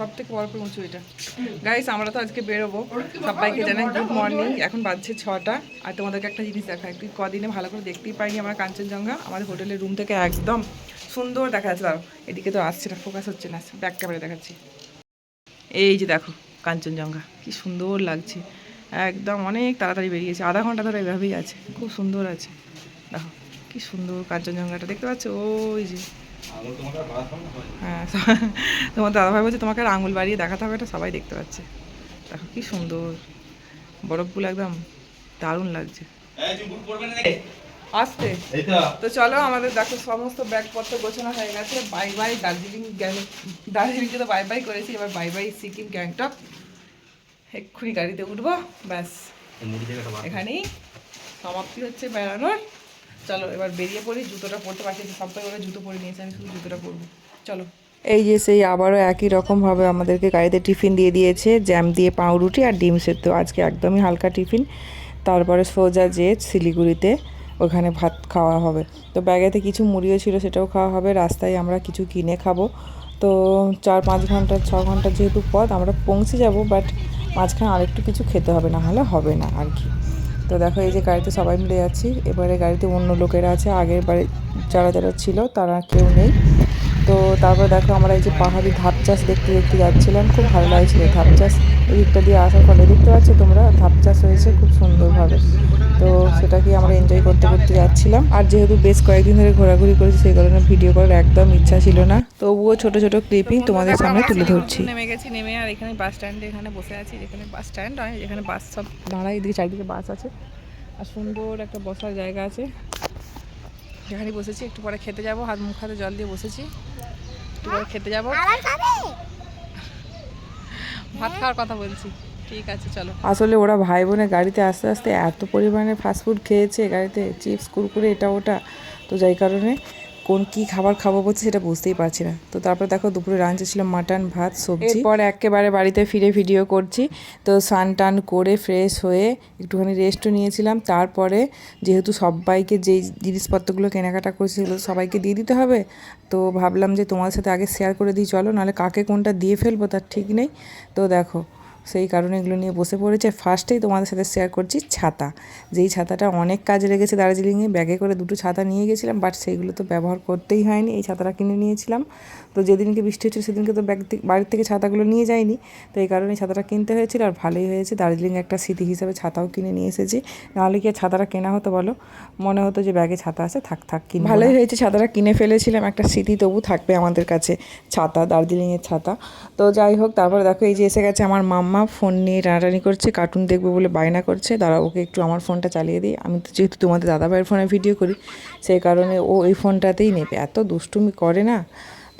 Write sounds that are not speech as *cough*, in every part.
সব থেকে বড় করে উঁচু এটা গাইস আমরা তো আজকে বেরোবো। সবাইকে জানাই গুড মর্নিং এখন বাজছে ছটা। আর তোমাদেরকে একটা জিনিস দেখা একটু কদিনে ভালো করে দেখতেই পাইনি আমরা কাঞ্চনজঙ্ঘা? আমাদের হোটেলের রুম থেকে একদম সুন্দর দেখা যাচ্ছে। দাঁড়াও, এদিকে তো আসছে না ফোকাস হচ্ছে না। ব্যাক ক্যামেরা দেখাচ্ছি। এই যে দেখো, কাঞ্চনজঙ্ঘা, কি সুন্দর লাগছে। একদম অনেক তাড়াতাড়ি বেরিয়েছে। আধা ঘণ্টা ধরে এভাবেই আছে। খুব সুন্দর আছে। দেখো, কি সুন্দর কাঞ্চনজঙ্ঘাটা। দেখতে পাচ্ছ? ওই যে হ্যাঁ তোমার দাদাভাই বলছে তোমাকে আর আঙুল বাড়িয়ে দেখাতে হবে এটা সবাই দেখতে পাচ্ছে। দেখো কি সুন্দর। বরফগুলো একদম দারুণ লাগছে। আসতে। তো চলো আমাদের দেখো সমস্ত ব্যাগপত্র গোছানো হয়ে গেছে। বাই বাই দার্জিলিং গেলে দার্জিলিংকে তো বাই বাই করেছি। এবার বাই বাই সিকিম গ্যাংটক। এক্ষুনি গাড়িতে উঠবো ব্যাস। এখানেই সমাপ্তি হচ্ছে বেড়ানোর। চলো, এবার বেরিয়ে পড়ি, জুতোটা পরতে বাকি আছে সবাই ওরা জুতো পরে নিয়েছে, আমি শুধু জুতোটা পরবো। চলো। এই যে সেই আবারও একই রকমভাবে আমাদেরকে গাড়িতে টিফিন দিয়ে দিয়েছে, জ্যাম দিয়ে পাউরুটি আর ডিম সেদ্ধ, আজকে একদমই হালকা টিফিন। তারপরে সোজা যে শিলিগুড়িতে ওখানে ভাত খাওয়া হবে। তো ব্যাগেতে কিছু মুড়িও ছিল, সেটাও খাওয়া হবে, রাস্তায় আমরা কিছু কিনে খাব। তো চার পাঁচ ঘণ্টা, ছ ঘণ্টা যেহেতু পথ, আমরা পৌঁছে যাব, বাট মাঝখানে আরেকটু কিছু খেতে হবে না হলে হবে না আর কি। তো দেখো, এই যে গাড়িতে সবাই মিলে যাচ্ছি। এবারে গাড়িতে অন্য লোকেরা আছে। আগের বারে যারা যারা ছিল, তারা কেউ নেই। তো তারপর দেখো, আমরা এই যে পাহাড়ি ধাপ চাষ দেখতে দেখতে যাচ্ছিলাম। খুব ভালো লাগছিল ধাপ চাষ এই দিকটা দিয়ে আসার ফলে দেখতে পাচ্ছ তোমরা ধাপ চাষ হয়েছে খুব সুন্দরভাবে। তো সেটাকে আমরা এনজয় করতে করতে যাচ্ছিলাম। আর যেহেতু বেশ কয়েকদিন ধরে ঘোরাঘুরি করেছি, সেই কারণে ভিডিও করার একদম ইচ্ছা ছিল না। তবুও ছোট ছোট ক্লিপিং তোমাদের সামনে তুলে ধরছি। নেমে গেছি নেমে আর এখানে বাস স্ট্যান্ডে এখানে বসে আছি যেখানে বাস স্ট্যান্ড হয় এখানে বাস সব দাঁড়ায় এদিকে চারিদিকে বাস আছে। আর সুন্দর একটা বসার জায়গা আছে। যেখানে বসেছি একটু পরে খেতে যাব হাত মুখ হাতে জল দিয়ে বসেছি। একটু পরে খেতে যাব। ভাত খাওয়ার কথা বলছি। ঠিক আছে চলো। আসলে ওরা ভাই বোনের গাড়িতে আস্তে আস্তে এত পরিমাণে ফাস্টফুড খেয়েছে গাড়িতে চিপস কুরকুরে এটা ওটা তো যাই কারণে কোন কি খাবার খাব বলছে সেটা বুঝতেই পারছি না। তো তারপর দেখো দুপুরে লাঞ্চে ছিল মাটন, ভাত, সবজি। এরপর একেবারে বাড়িতে ফিরে ভিডিও করছি। তো স্নান টান করে ফ্রেশ হয়ে একটুখানি রেস্টও নিয়েছিলাম। তারপরে যেহেতু সবাইকে যেই জিনিসপত্রগুলো কেনাকাটা করেছি সেগুলো সবাইকে দিয়ে দিতে হবে। তো ভাবলাম যে তোমার সাথে আগে শেয়ার করে দিই। চলো নাহলে কাকে কোনটা দিয়ে ফেলব তার ঠিক নেই। তো দেখো সেই কারণে এগুলো নিয়ে বসে পড়েছে। ফার্স্টেই তোমাদের সাথে শেয়ার করছি ছাতা। যেই ছাতাটা অনেক কাজে লেগেছে দার্জিলিংয়ে ব্যাগে করে দুটো ছাতা নিয়ে গেছিলাম বাট সেইগুলো তো ব্যবহার করতেই হয়নি, এই ছাতাটা কিনে নিয়েছিলাম। তো যেদিনকে বৃষ্টি হচ্ছিল, সেদিনকে তো ব্যাগ বাড়ির থেকে ছাতাগুলো নিয়ে যাইনি। তো এই কারণে ছাতাটা কিনতে হয়েছিল, আর ভালোই হয়েছে। দার্জিলিং একটা স্মৃতি হিসাবে ছাতাও কিনে নিয়ে এসেছি। নাহলে কি ছাতাটা কেনা হতো বলো? মনে হতো যে ব্যাগে ছাতা আছে, থাক থাক কিনে ভালোই হয়েছে, ছাতাটা কিনে ফেলেছিলাম, একটা স্মৃতি তবু থাকবে আমাদের কাছে। ছাতা, দার্জিলিংয়ের ছাতা। তো যাই হোক, তারপরে দেখো, এই যে এসে গেছে আমার মাম্মা ফোন নিয়ে টানাটানি করছে কার্টুন দেখবে বলে বায়না করছে। দাঁড়া, ওকে একটু আমার ফোনটা চালিয়ে দিই। আমি তো যেহেতু তোমাদের দাদাভাইয়ের ফোনে ভিডিও করি, সেই কারণে ও এই ফোনটাতেই নেবে। এত দুষ্টুমি করে না।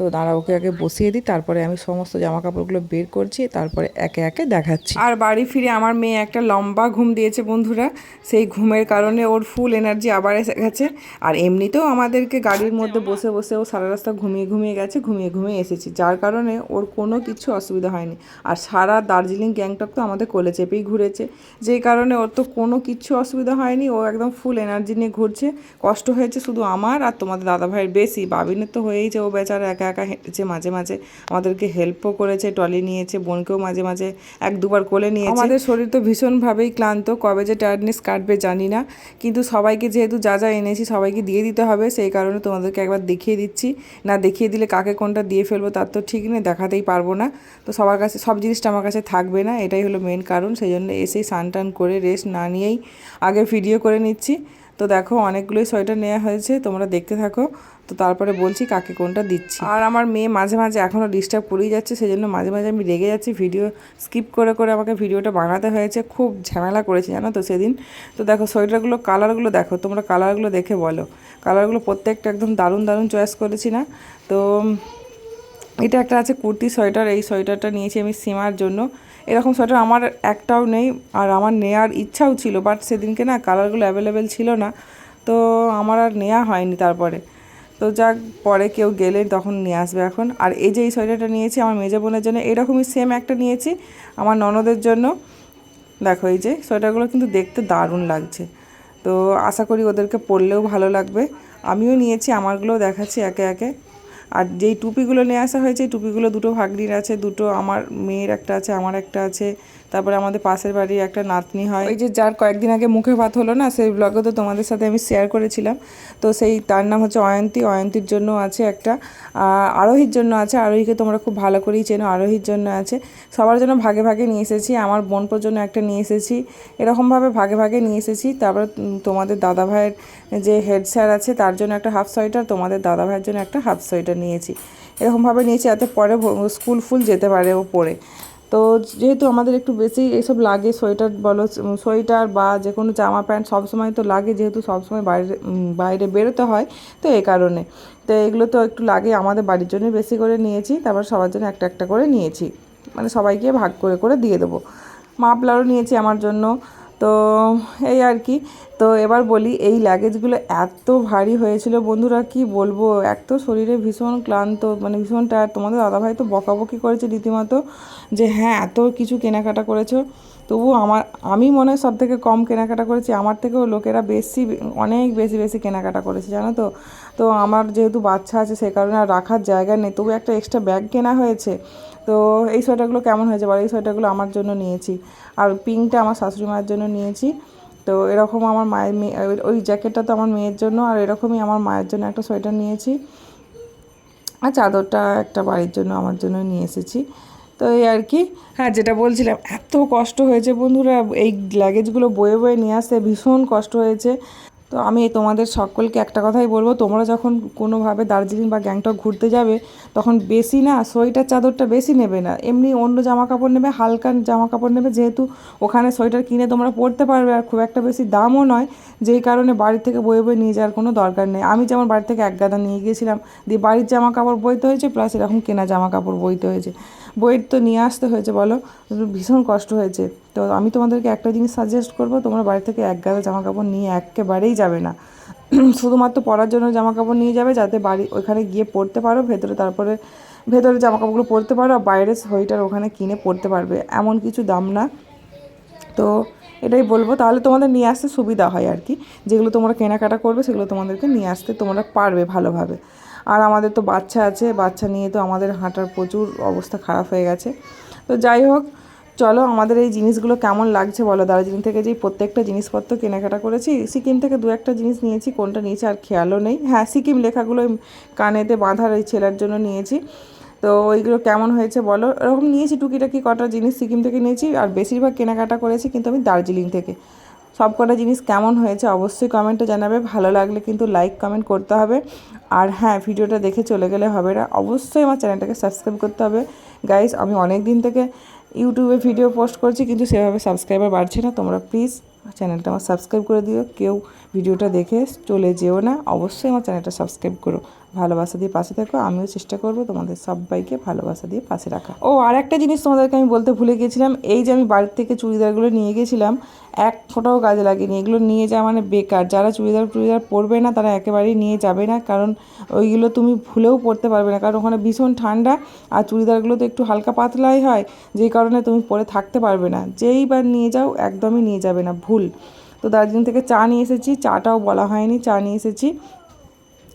তো দাঁড়া, ওকে আগে বসিয়ে দিই, তারপরে আমি সমস্ত জামা কাপড়গুলো বের করছি, তারপরে একে একে দেখাচ্ছি। আর বাড়ি ফিরে আমার মেয়ে একটা লম্বা ঘুম দিয়েছে বন্ধুরা, সেই ঘুমের কারণে ওর ফুল এনার্জি আবার এসে গেছে। আর এমনিতেও আমাদেরকে গাড়ির মধ্যে বসে বসে ও সারা রাস্তা ঘুমিয়ে ঘুমিয়ে গেছে, ঘুমিয়ে ঘুমিয়ে এসেছি। যার কারণে ওর কোনো কিছু অসুবিধা হয়নি। আর সারা দার্জিলিং গ্যাংটক তো আমাদের কোলে চেপেই ঘুরেছে। যেই কারণে ওর তো কোনো কিছু অসুবিধা হয়নি, ও একদম ফুল এনার্জি নিয়ে ঘুরছে। কষ্ট হয়েছে শুধু আমার আর তোমাদের দাদা ভাইয়ের বেশি। বাবিনের তো হয়েইছে ও বেচারা একা একা হেঁটেছে, মাঝে মাঝে আমাদেরকে হেল্পও করেছে টলি নিয়েছে, বোনকেও মাঝে মাঝে এক দুবার কোলে নিয়েছে। আমাদের শরীর তো ভীষণভাবেই ক্লান্ত, কবে যে টায়ার্ডনেস কাটবে জানি না। কিন্তু সবাইকে যেহেতু যা যা এনেছি সবাইকে দিয়ে দিতে হবে, সেই কারণে তোমাদেরকে একবার দেখিয়ে দিচ্ছি। না দেখিয়ে দিলে কাকে কোনটা দিয়ে ফেলব তার তো ঠিক নেই, দেখাতেই পারব না। তো সবার কাছে, সব জিনিসটা আমার কাছে থাকবে না, এটাই হলো মেন কারণ। সেই জন্য এসেই স্নান টান করে রেস্ট না নিয়েই আগে ভিডিও করে নিচ্ছি। তো দেখো অনেকগুলোই সোয়েটার নেওয়া হয়েছে, তোমরা দেখতে থাকো। তো তারপরে বলছি কাকে কোনটা দিচ্ছি। আর আমার মেয়ে মাঝে মাঝে এখনও ডিস্টার্ব করেই যাচ্ছে সেই জন্য মাঝে মাঝে আমি রেগে যাচ্ছি ভিডিও স্কিপ করে করে আমাকে ভিডিওটা বানাতে হয়েছে, খুব ঝামেলা করেছে জানো তো সেদিন। তো দেখো সোয়েটারগুলো, কালারগুলো দেখো, তোমরা কালারগুলো দেখে বলো। কালারগুলো প্রত্যেকটা একদম দারুণ দারুণ চয়েস করেছি না? তো এটা একটা আছে কুর্তি সোয়েটার, এই সোয়েটারটা নিয়েছি আমি সীমার জন্য। এরকম সোয়েটার আমার একটাও নেই আর আমার নেওয়ার ইচ্ছাও ছিল বাট সেদিনকে না কালারগুলো অ্যাভেলেবেল ছিল না, তো আমার আর নেওয়া হয়নি তারপরে। তো যাক, পরে কেউ গেলে তখন নিয়ে আসবে এখন। আর এই যে এই সোয়েটারটা নিয়েছি, আমার মেজো বোনের জন্য এরকমই সেম একটা নিয়েছি, আমার ননদের জন্য। দেখো এই যে সোয়েটারগুলো কিন্তু দেখতে দারুণ লাগছে। তো আশা করি ওদেরকে পরলেও ভালো লাগবে। আমিও নিয়েছি, আমারগুলোও দেখাচ্ছি একে একে। আর যেই টুপিগুলো নিয়ে আসা হয়েছে টুপিগুলো দুটো ভাগ্নির আছে, দুটো আমার মেয়ের একটা আছে, আমার একটা আছে। তারপরে আমাদের পাশের বাড়ির একটা নাতনি হয়। ওই যে যার কয়েকদিন আগে মুখে ভাত হলো না, সেই ব্লগে তো তোমাদের সাথে আমি শেয়ার করেছিলাম। তো সেই তার নাম হচ্ছে অয়ন্তী। অয়ন্তীর জন্য আছে একটা আরোহীর জন্য আছে। আরোহীকে তোমরা খুব ভালো করেই চেনো, আরোহীর জন্য আছে। সবার জন্য ভাগে ভাগে নিয়ে এসেছি, আমার বোনপোর জন্য একটা নিয়ে এসেছি। এরকমভাবে ভাগে ভাগে নিয়ে এসেছি। তারপরে তোমাদের দাদা ভাইয়ের যে হেড স্যার আছে, তার জন্য একটা হাফ সোয়েটার তোমাদের দাদা ভাইয়ের জন্য একটা হাফ সোয়েটার নিয়েছি। এরকমভাবে নিয়েছি যাতে পরে স্কুল ফুল যেতে পারে ও পরে তো যেহেতু আমাদের একটু বেশি এইসব লাগে, সোয়েটার বলো, সোয়েটার বা যে কোনো জামা প্যান্ট সবসময় তো লাগে যেহেতু সবসময় বাইরে বাইরে বেরোতে হয়, তো এই কারণে। তো এগুলো তো একটু লাগে, আমাদের বাড়ির জন্য বেশি করে নিয়েছি, তারপর সবার জন্য একটা একটা করে নিয়েছি। মানে সবাইকে ভাগ করে করে দিয়ে দেবো। মাফলারও নিয়েছি আমার জন্য। তো এই আর কি। তো এবার বলি, এই লাগেজগুলো এত ভারী হয়েছিল বন্ধুরা, কি বলব? এক তো শরীরে ভীষণ ক্লান্ত মানে ভীষণ টায়ার তোমাদের দাদাভাই তো বকাবকি করেছে রীতিমতো যে হ্যাঁ এত কিছু কেনাকাটা করেছ। তবু আমার, আমি মনে হয় সব থেকে কম কেনাকাটা করেছি। আমার থেকেও লোকেরা বেশি, অনেক বেশি বেশি কেনাকাটা করেছে, জানো তো? তো আমার যেহেতু বাচ্চা আছে সে কারণে আর রাখার জায়গা নেই। তবু একটা এক্সট্রা ব্যাগ কেনা হয়েছে। তো এই সোয়েটারগুলো কেমন হয়েছে বলো? এই সোয়েটারগুলো আমার জন্য নিয়েছি। আর পিঙ্কটা আমার শাশুড়ি মায়ের জন্য নিয়েছি। তো এরকম আমার মায়ের মেয়ে, ওই- ওই জ্যাকেটটা তো আমার মেয়ের জন্য, আর এরকমই আমার মায়ের জন্য একটা সোয়েটার নিয়েছি। আর চাদরটা একটা বাড়ির জন্য আমার জন্য নিয়ে এসেছি। তো এই আর কি। হ্যাঁ যেটা বলছিলাম, এত কষ্ট হয়েছে বন্ধুরা, এই লাগেজগুলো বয়ে বয়ে নিয়ে আসতে, ভীষণ কষ্ট হয়েছে। তো আমি তোমাদের সকলকে একটা কথাই বলব, তোমরা যখন কোনোভাবে দার্জিলিং বা গ্যাংটক ঘুরতে যাবে, তখন বেশি না সোয়েটার চাদরটা বেশি নেবে না। এমনি অন্য জামা কাপড় নেবে, হালকা জামা কাপড় নেবে, যেহেতু ওখানে সোয়েটার কিনে তোমরা পরতে পারবে আর খুব একটা বেশি দামও নয়, যেই কারণে বাড়ি থেকে বয়ে বয়ে নিয়ে যাওয়ার কোনো দরকার নেই। আমি যেমন বাড়ি থেকে এক গাদা নিয়ে গিয়েছিলাম, দিয়ে বাড়ির জামা কাপড় বইতে হয়েছে, প্লাস এরকম কেনা জামা কাপড় বইতে হয়েছে। বইয়ের তো নিয়ে আসতে হয়েছে, বলো, ভীষণ কষ্ট হয়েছে। তো আমি তোমাদেরকে একটা জিনিস সাজেস্ট করব, তোমরা বাড়ি থেকে এক গাদা জামা কাপড় নিয়ে একেবারেই যাবে না। *clears throat* শুধুমাত্র পরার জন্য জামা কাপড় নিয়ে যাবে যাতে বাড়ি ওখানে গিয়ে পরতে পারো, ভেতরে তারপরে ভেতরে জামা কাপড়গুলো পরতে পারো আর বাইরে সোয়েটার ওখানে কিনে পরতে পারবে, এমন কিছু দাম না। তো এটাই বলব, তাহলে তোমাদের নিয়ে আসতে সুবিধা হয় আর কি। যেগুলো তোমরা কেনাকাটা করবে, সেগুলো তোমাদেরকে নিয়ে আসতে তোমরা পারবে ভালোভাবে। আর আমাদের তো বাচ্চা আছে, বাচ্চা নিয়ে তো আমাদের হাঁটার প্রচুর অবস্থা খারাপ হয়ে গেছে। তো যাই হোক চলো আমাদের এই জিনিসগুলো কেমন লাগছে বলো? দার্জিলিং থেকে যেই প্রত্যেকটা জিনিসপত্র কেনাকাটা করেছি, সিকিম থেকে দু একটা জিনিস নিয়েছি, কোনটা নিয়েছি আর খেয়ালও নেই। হ্যাঁ সিকিম লেখাগুলো কানেতে বাঁধার ওই ছেলের জন্য নিয়েছি। তো ওইগুলো কেমন হয়েছে বলো? এরকম নিয়েছি টুকিটাকি কটা জিনিস সিকিম থেকে নিয়েছি আর বেশিরভাগ কেনাকাটা করেছি কিন্তু আমি দার্জিলিং থেকে। সব কটা জিনিস কেমন হয়েছে অবশ্যই কমেন্টে জানাবে। ভালো লাগলে কিন্তু লাইক কমেন্ট করতে হবে। আর হ্যাঁ ভিডিওটা দেখে চলে গেলে হবে না। অবশ্যই আমার চ্যানেলটাকে সাবস্ক্রাইব করতে হবে। গাইস আমি অনেক দিন থেকে ইউটিউবে ভিডিও পোস্ট করছি কিন্তু সেভাবে সাবস্ক্রাইবার বাড়ছে না। তোমরা প্লিজ চ্যানেলটা আমার সাবস্ক্রাইব করে দিও। কেউ ভিডিওটা দেখে চলে যেও না, অবশ্যই আমার চ্যানেলটা সাবস্ক্রাইব করো। ভালোবাসা দিয়ে পাশে থাকো, আমিও চেষ্টা করব তোমাদের সবাইকে ভালোবাসা দিয়ে পাশে রাখা ও আর একটা জিনিস তোমাদেরকে আমি বলতে ভুলে গিয়েছিলাম এই যে আমি বাড়ির থেকে চুড়িদারগুলো নিয়ে গেছিলাম, এক ফোঁটাও কাজে লাগেনি। এগুলো নিয়ে যাওয়া মানে বেকার। যারা চুড়িদার টুড়িদার পরবে না, তারা একেবারেই নিয়ে যাবে না, কারণ ওইগুলো তুমি ভুলেও পরতে পারবে না। কারণ ওখানে ভীষণ ঠান্ডা আর চুড়িদারগুলো তো একটু হালকা পাতলাই হয়, যেই কারণে তুমি পরে থাকতে পারবে না। যেই বার নিয়ে যাও, একদমই নিয়ে যাবে না। ভুল। তো দার্জিলিং থেকে চা নিয়ে এসেছি, চাটাও বলা হয়নি, চা নিয়ে এসেছি।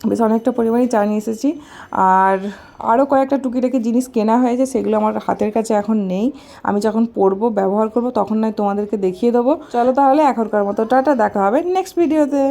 বেশ অনেকটা পরিমাণে চা নিয়ে এসেছি। আর আরও কয়েকটা টুকিটাকি জিনিস কেনা হয়েছে, সেগুলো আমার হাতের কাছে এখন নেই। আমি যখন পরবো, ব্যবহার করব, তখন নয় তোমাদেরকে দেখিয়ে দেবো। চলো তাহলে এখনকার মতো, টাটা, দেখা হবে নেক্সট ভিডিওতে